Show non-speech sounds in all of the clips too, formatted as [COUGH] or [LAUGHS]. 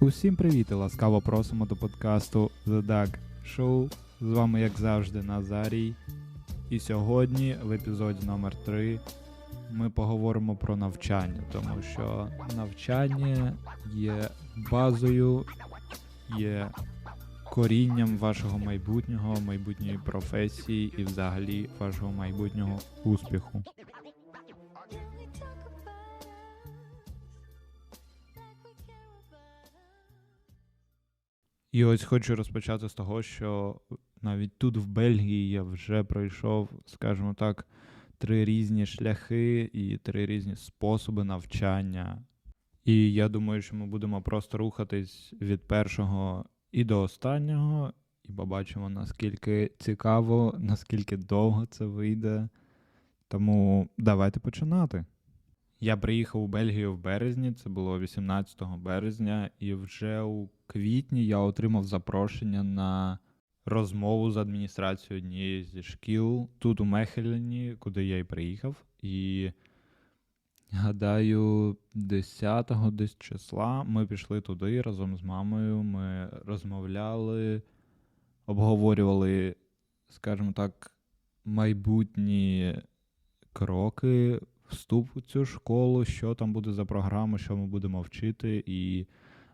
Усім привіт і ласкаво просимо до подкасту The Duck Show. З вами, як завжди, Назарій. І сьогодні, в епізоді номер 3 ми поговоримо про навчання, тому що навчання є базою, є корінням вашого майбутнього, майбутньої професії і взагалі вашого майбутнього успіху. І ось хочу розпочати з того, що навіть тут, в Бельгії, я вже пройшов, скажімо так, три різні шляхи і три різні способи навчання. І я думаю, що ми будемо просто рухатись від першого і до останнього, і побачимо, наскільки цікаво, наскільки довго це вийде. Тому давайте починати. Я приїхав у Бельгію в березні, це було 18 березня, і вже у квітні я отримав запрошення на розмову з адміністрацією однієї зі шкіл тут у Мехелені, куди я й приїхав. І гадаю, 10-го десь числа ми пішли туди разом з мамою. Ми розмовляли, обговорювали, скажімо так, майбутні кроки вступ у цю школу, що там буде за програма, що ми будемо вчити, і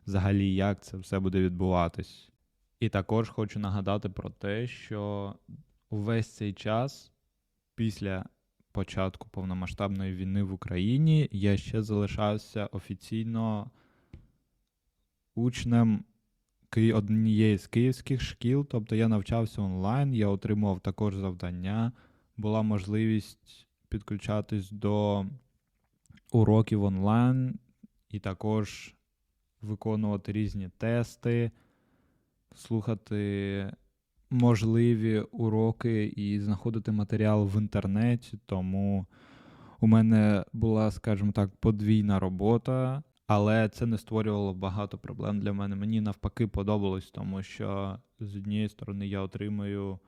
взагалі як це все буде відбуватись. І також хочу нагадати про те, що увесь цей час, після початку повномасштабної війни в Україні, я ще залишався офіційно учнем однієї з київських шкіл, тобто я навчався онлайн, я отримував також завдання, була можливість підключатись до уроків онлайн і також виконувати різні тести, слухати можливі уроки і знаходити матеріал в інтернеті. Тому у мене була, скажімо так, подвійна робота, але це не створювало багато проблем для мене. Мені навпаки подобалось, тому що з однієї сторони я отримую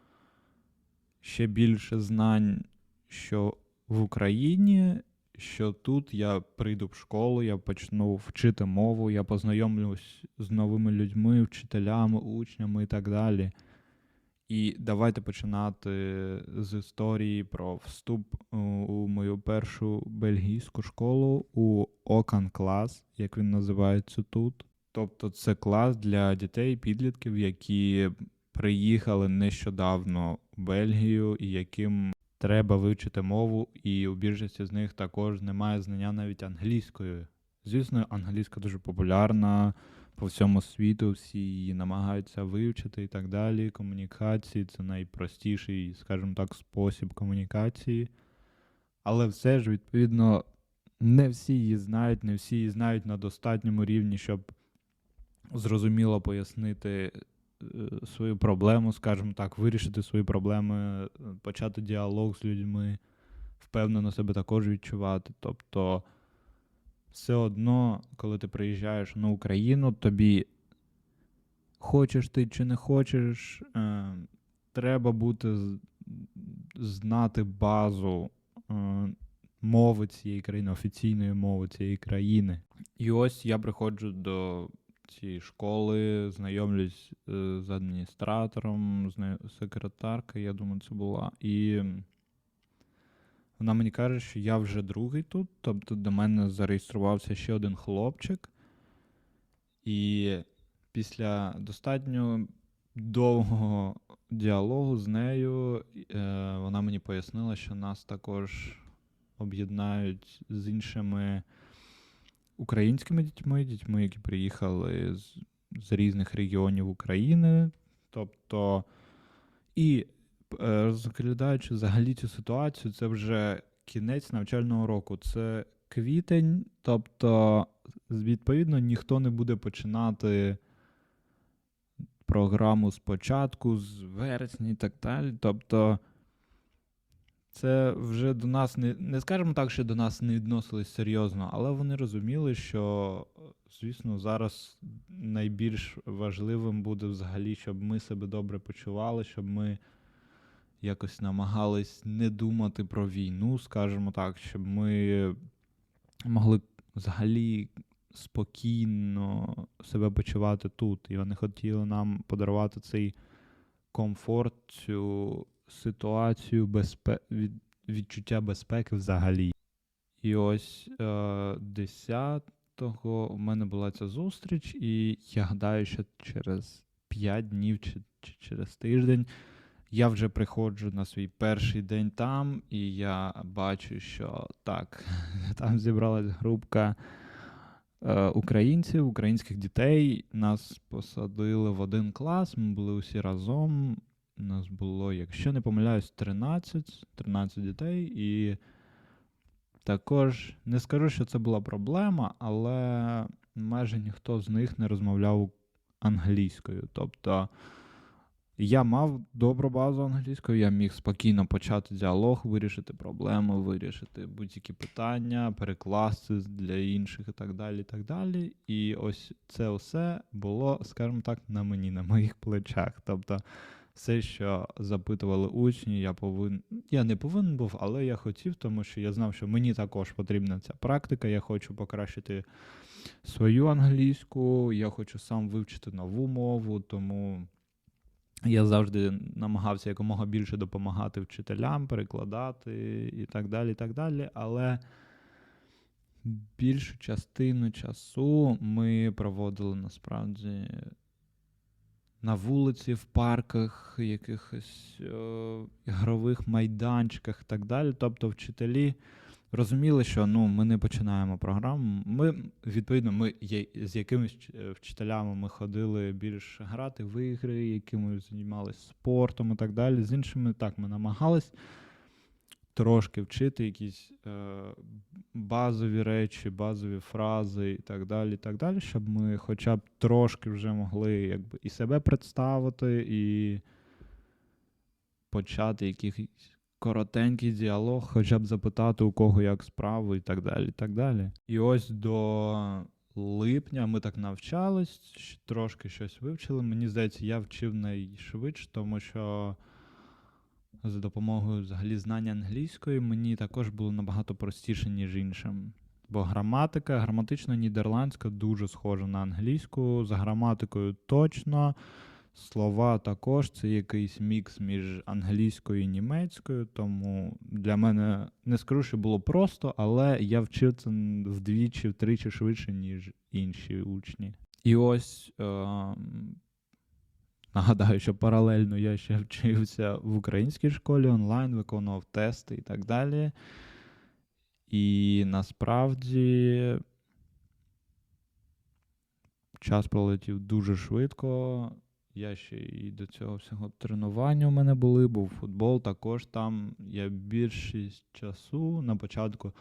ще більше знань, що в Україні, що тут я прийду в школу, я почну вчити мову, я познайомлюсь з новими людьми, вчителями, учнями і так далі. І давайте починати з історії про вступ у- у мою першу бельгійську школу у Окан клас, як він називається тут. Тобто це клас для дітей, підлітків, які приїхали нещодавно в Бельгію і яким треба вивчити мову, і у більшості з них також немає знання навіть англійської. Звісно, англійська дуже популярна по всьому світу, всі її намагаються вивчити і так далі. Комунікації це найпростіший, скажімо так, спосіб комунікації. Але все ж, відповідно, не всі її знають, не всі її знають на достатньому рівні, щоб зрозуміло пояснити свою проблему, скажімо так, вирішити свої проблеми, е, почати діалог з людьми, впевнено себе також відчувати. Тобто, все одно, коли ти приїжджаєш на Україну, тобі хочеш ти чи не хочеш, е, треба бути знати базу е, мови цієї країни, офіційної мови цієї країни. І ось я приходжу до цієї школи, знайомлюсь е, з адміністратором, з нею секретарка, я думаю, це була. І вона мені каже, що я вже другий тут, тобто до мене зареєструвався ще один хлопчик. І після достатньо довгого діалогу з нею е, вона мені пояснила, що нас також об'єднають з іншими українськими дітьми, дітьми, які приїхали з, з різних регіонів України. Тобто, і е, розглядаючи взагалі цю ситуацію, це вже кінець навчального року. Це квітень, тобто, відповідно, ніхто не буде починати програму спочатку, з вересня і так далі. Тобто, це вже до нас не, не скажемо так, що до нас не відносились серйозно, але вони розуміли, що, звісно, зараз найбільш важливим буде взагалі, щоб ми себе добре почували, щоб ми якось намагались не думати про війну, скажімо так, щоб ми могли взагалі спокійно себе почувати тут. І вони хотіли нам подарувати цей комфорт, цю ситуацію безпе... від... відчуття безпеки взагалі. І ось е, 10-го у мене була ця зустріч, і я гадаю, що через 5 днів чи, чи через тиждень я вже приходжу на свій перший день там, і я бачу, що так, [LAUGHS] там зібралась групка е, українців, українських дітей. Нас посадили в один клас, ми були усі разом. Нас було, якщо не помиляюсь, 13, 13 дітей. І також не скажу, що це була проблема, але майже ніхто з них не розмовляв англійською. Тобто я мав добру базу англійської, я міг спокійно почати діалог, вирішити проблему, вирішити будь-які питання, перекласти для інших і так далі. І так далі. І ось це все було, скажімо так, на мені, на моїх плечах. Тобто все, що запитували учні, я повинен. Я не повинен був, але я хотів, тому що я знав, що мені також потрібна ця практика. Я хочу покращити свою англійську, я хочу сам вивчити нову мову, тому. Я завжди намагався якомога більше допомагати вчителям, перекладати і так далі. і так далі. Але більшу частину часу ми проводили насправді на вулиці, в парках, якихось о, ігрових майданчиках і так далі. Тобто вчителі розуміли, що ну, ми не починаємо програму. Ми, відповідно, ми є, з якимись вчителями ми ходили більш грати в ігри, якими займалися спортом і так далі. З іншими так ми намагались трошки вчити якісь е, базові речі, базові фрази і так далі, і так далі, щоб ми хоча б трошки вже могли якби, і себе представити, і почати якийсь коротенький діалог, хоча б запитати, у кого як справи, і так далі. І так далі. І ось до липня ми так навчались, трошки щось вивчили. Мені здається, я вчив найшвидше, тому що за допомогою взагалі знання англійської мені також було набагато простіше, ніж іншим. Бо граматика, граматично нідерландська дуже схожа на англійську, за граматикою точно. Слова також це якийсь мікс між англійською і німецькою, тому для мене не скажу, що було просто, але я вчив це вдвічі, втричі швидше, ніж інші учні. І ось е, нагадаю, що паралельно я ще вчився в українській школі онлайн, виконував тести і так далі. І насправді час пролетів дуже швидко. Я ще і до цього всього тренування у мене були, був футбол. Також там я більшість часу на початку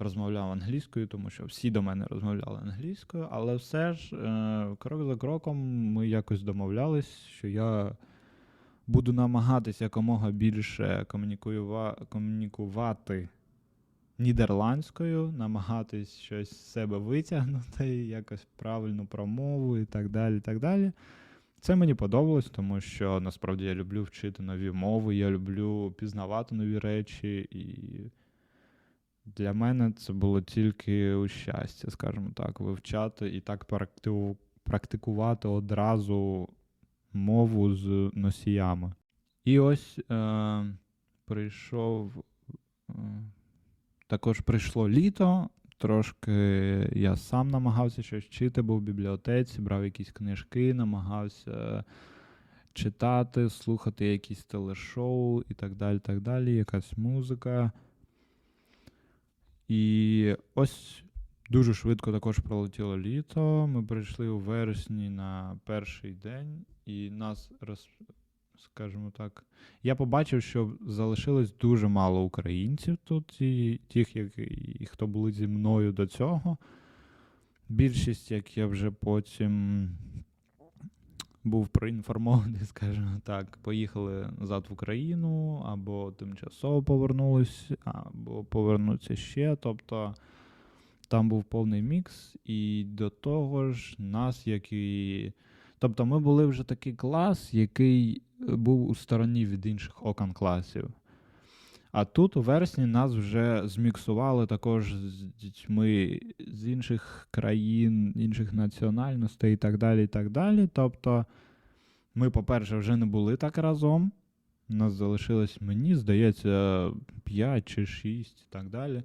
розмовляв англійською, тому що всі до мене розмовляли англійською, але все ж, е, крок за кроком, ми якось домовлялись, що я буду намагатися якомога більше комунікувати нідерландською, намагатись щось з себе витягнути, якось правильну промову і так далі. і так далі. Це мені подобалось, тому що насправді я люблю вчити нові мови, я люблю пізнавати нові речі, і для мене це було тільки у щастя, скажімо так, вивчати і так практикувати одразу мову з носіями. І ось е, прийшов, е, також прийшло літо, Трошки я сам намагався щось вчити, був в бібліотеці, брав якісь книжки, намагався читати, слухати якісь телешоу і так далі. так далі, Якась музика. І ось дуже швидко також пролетіло літо. Ми прийшли у вересні на перший день, і нас роз скажімо так. Я побачив, що залишилось дуже мало українців тут, і тих, які, хто були зі мною до цього. Більшість, як я вже потім був проінформований, [LAUGHS] скажімо так, поїхали назад в Україну, або тимчасово повернулись, або повернуться ще. Тобто там був повний мікс, і до того ж, нас, як і. Тобто ми були вже такий клас, який був у стороні від інших окон класів. А тут у вересні нас вже зміксували також з дітьми з інших країн, інших національностей і так далі. і так далі. Тобто ми, по-перше, вже не були так разом. Нас залишилось, мені здається, 5 чи 6 і так далі.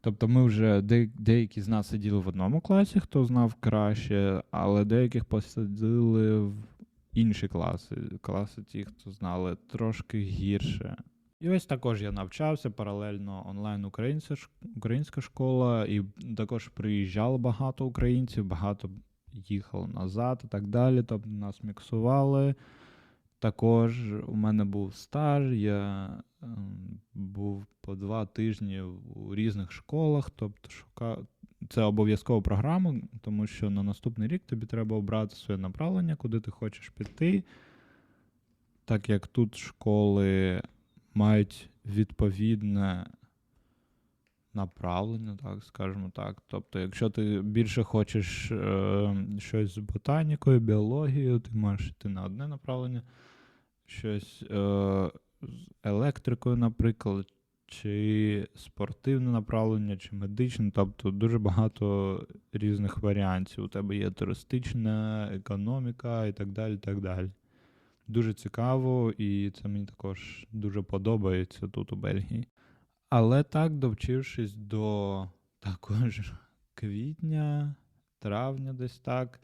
Тобто ми вже де, деякі з нас сиділи в одному класі, хто знав краще, але деяких посадили в інші класи. Класи ті, хто знали трошки гірше. І ось також я навчався паралельно онлайн українська, школа, і також приїжджало багато українців, багато їхало назад і так далі. Тобто нас міксували. Також у мене був стаж, я ем, був по два тижні у різних школах, тобто шукав. Це обов'язкова програма, тому що на наступний рік тобі треба обрати своє направлення, куди ти хочеш піти. Так як тут школи мають відповідне направлення, так скажімо так. Тобто, якщо ти більше хочеш е, щось з ботанікою, біологією, ти можеш йти на одне направлення, щось е, з електрикою, наприклад, чи спортивне направлення, чи медичне, тобто дуже багато різних варіантів. У тебе є туристична економіка і так далі. так далі. Дуже цікаво, і це мені також дуже подобається тут у Бельгії. Але так, довчившись до також квітня, травня, десь так,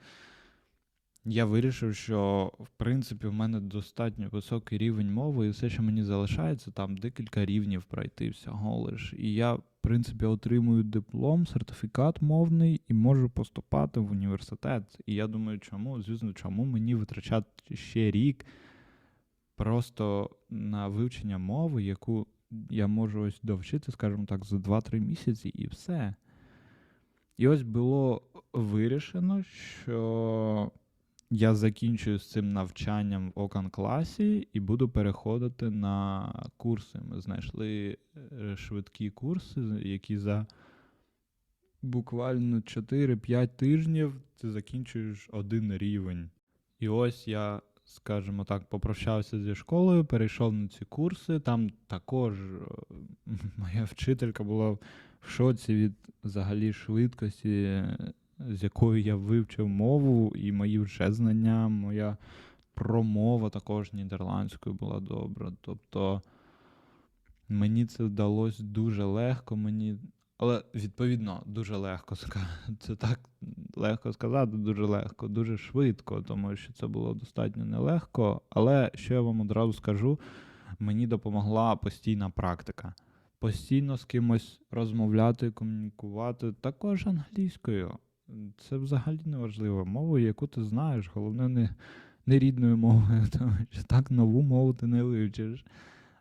я вирішив, що в принципі в мене достатньо високий рівень мови, і все, що мені залишається, там декілька рівнів пройти всього лиш. І я, в принципі, отримую диплом, сертифікат мовний і можу поступати в університет. І я думаю, чому? Звісно, чому мені витрачати ще рік просто на вивчення мови, яку я можу ось довчити, скажімо так, за 2-3 місяці, і все. І ось було вирішено, що я закінчую з цим навчанням в окан класі і буду переходити на курси. Ми знайшли е, швидкі курси, які за буквально 4-5 тижнів ти закінчуєш один рівень. І ось я скажімо так, попрощався зі школою, перейшов на ці курси. Там також е, моя вчителька була в шоці від взагалі швидкості, з якою я вивчив мову, і мої вже знання, моя промова також нідерландською була добра. Тобто мені це вдалося дуже легко. Мені але відповідно дуже легко Це так легко сказати, дуже легко, дуже швидко, тому що це було достатньо нелегко. Але що я вам одразу скажу, мені допомогла постійна практика. Постійно з кимось розмовляти, комунікувати, також англійською. Це взагалі не важливо. Мовою, яку ти знаєш, головне, не не рідною мовою, [LAUGHS] тому що так нову мову ти не вивчиш.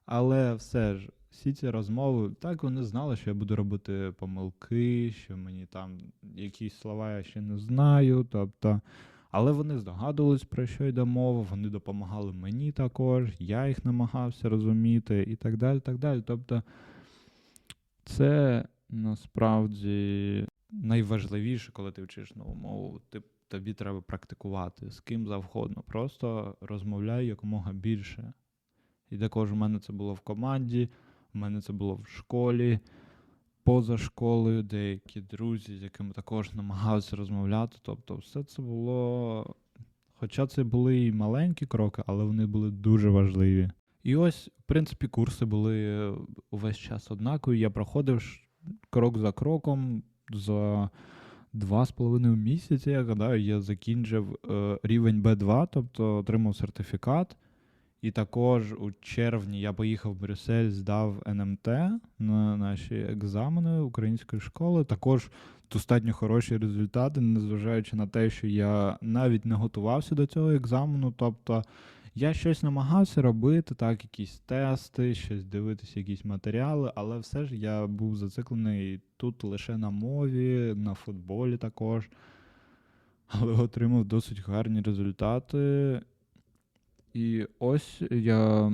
Але все ж всі ці розмови, так вони знали, що я буду робити помилки, що мені там якісь слова я ще не знаю. тобто, Але вони здогадувались, про що йде мова, вони допомагали мені також, я їх намагався розуміти і так далі. так далі. Тобто це насправді найважливіше, коли ти вчиш нову мову. Ти, Тобі треба практикувати з ким завгодно. Просто розмовляй якомога більше. І також у мене це було в команді. У мене це було в школі, поза школою, деякі друзі, з якими також намагався розмовляти. Тобто, все це було. Хоча це були і маленькі кроки, але вони були дуже важливі. І ось, в принципі, курси були увесь час однакові. Я проходив крок за кроком, за два з половиною місяці, я гадаю, я закінчив е, рівень Б2, тобто отримав сертифікат. І також у червні я поїхав в Брюссель, здав НМТ на наші екзамени української школи. Також достатньо хороші результати, незважаючи на те, що я навіть не готувався до цього екзамену. Тобто я щось намагався робити, так, якісь тести, щось дивитися, якісь матеріали, але все ж я був зациклений тут лише на мові, на футболі також. Але отримав досить гарні результати. І ось я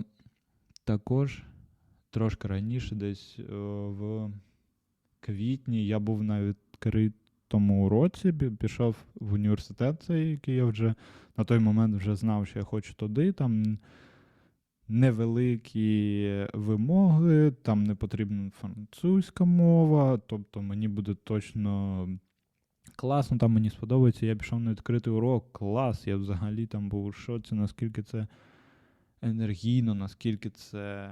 також трошки раніше, десь е, в квітні, я був на відкритому уроці, пішов в університет, який я вже на той момент вже знав, що я хочу туди. Там невеликі вимоги, там не потрібна французька мова, тобто мені буде точно класно, там мені сподобається. Я пішов на відкритий урок, клас. Я взагалі там був у шоці, наскільки це енергійно, наскільки це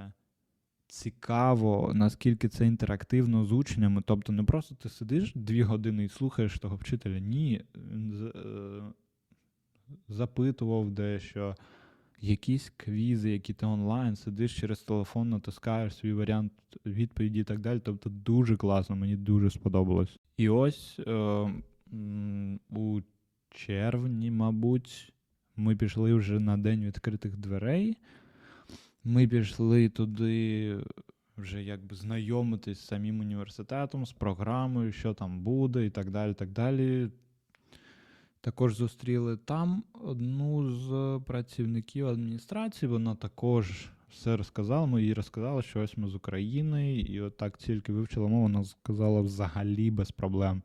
цікаво, наскільки це інтерактивно з учнями. Тобто, не просто ти сидиш дві години і слухаєш того вчителя. Ні, він е, запитував дещо. Якісь квізи, які ти онлайн, сидиш через телефон, натискаєш свій варіант відповіді і так далі. Тобто дуже класно, мені дуже сподобалось. І ось е, у червні, мабуть, ми пішли вже на день відкритих дверей. Ми пішли туди вже якби знайомитись з самим університетом, з програмою, що там буде, і так далі. так далі. Також зустріли там одну з працівників адміністрації. Вона також все розказала. Ми їй розказали, що ось ми з України, і от так тільки вивчила мову, вона сказала взагалі без проблем.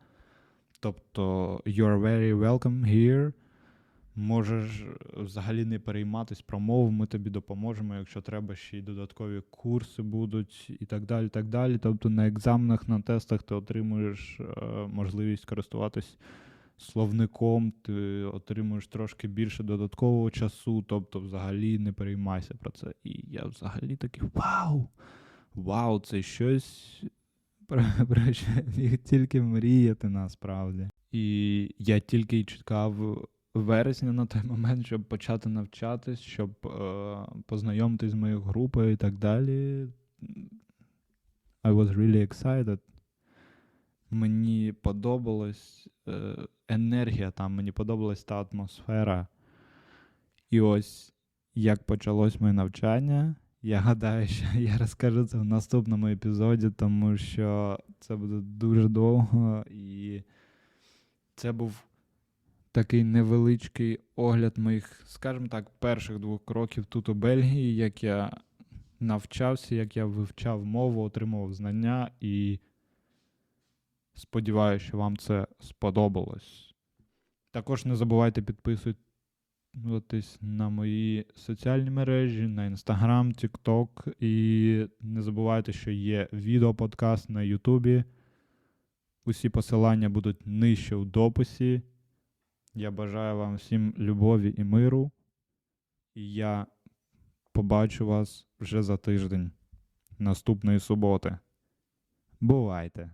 Тобто, you're very welcome here. Можеш взагалі не перейматись про мову, ми тобі допоможемо, якщо треба, ще й додаткові курси будуть і так далі. так далі. Тобто на екзаменах, на тестах ти отримуєш е, можливість користуватись словником, ти отримуєш трошки більше додаткового часу, тобто взагалі не переймайся про це. І я взагалі такий вау! Вау, це щось про, [LAUGHS] про що тільки мріяти насправді. І я тільки й чекав вересня на той момент, щоб почати навчатись, щоб е, познайомитись з моєю групою і так далі. I was really excited. Мені подобалась е, енергія там, мені подобалась та атмосфера. І ось як почалось моє навчання. Я гадаю, що [LAUGHS] я розкажу це в наступному епізоді, тому що це буде дуже довго, і це був такий невеличкий огляд моїх, скажімо так, перших двох кроків тут у Бельгії, як я навчався, як я вивчав мову, отримував знання і сподіваюся, що вам це сподобалось. Також не забувайте підписуватись на мої соціальні мережі, на Instagram, TikTok. І не забувайте, що є відеоподкаст на Ютубі. Усі посилання будуть нижче у дописі. Я бажаю вам всім любові і миру. І я побачу вас вже за тиждень наступної суботи. Бувайте!